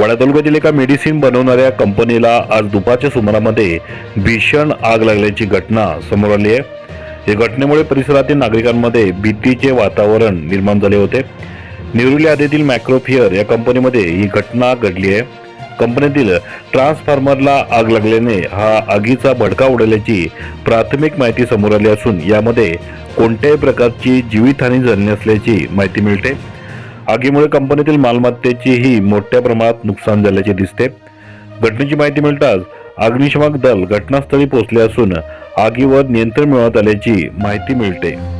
वाडातालुक्यातील एका मेडिसिन बनवणाऱ्या कंपनीला आज दुपारच्या सुमारामध्ये भीषण आग लागल्याची घटना समोर आली आहे. या घटनेमुळे परिसरातील नागरिकांमध्ये भीतीचे वातावरण निर्माण झाले होते. निरुली हद्दीतील मॅक्रोफिअर या कंपनीमध्ये ही घटना घडली आहे. कंपनीतील ट्रान्सफॉर्मरला आग लागल्याने हा आगीचा भडका उडाल्याची प्राथमिक माहिती समोर आली असून यामध्ये कोणत्याही प्रकारची जीवितहानी झाली नसल्याची माहिती मिळते. आगीमुळे कंपनीतील मालमत्तेचीही मोठ्या प्रमाणात नुकसान झाल्याचे दिसते. घटनेची माहिती मिळताच अग्निशमक दल घटनास्थळी पोहोचले असून आगीवर नियंत्रण मिळवत आल्याची माहिती मिळते.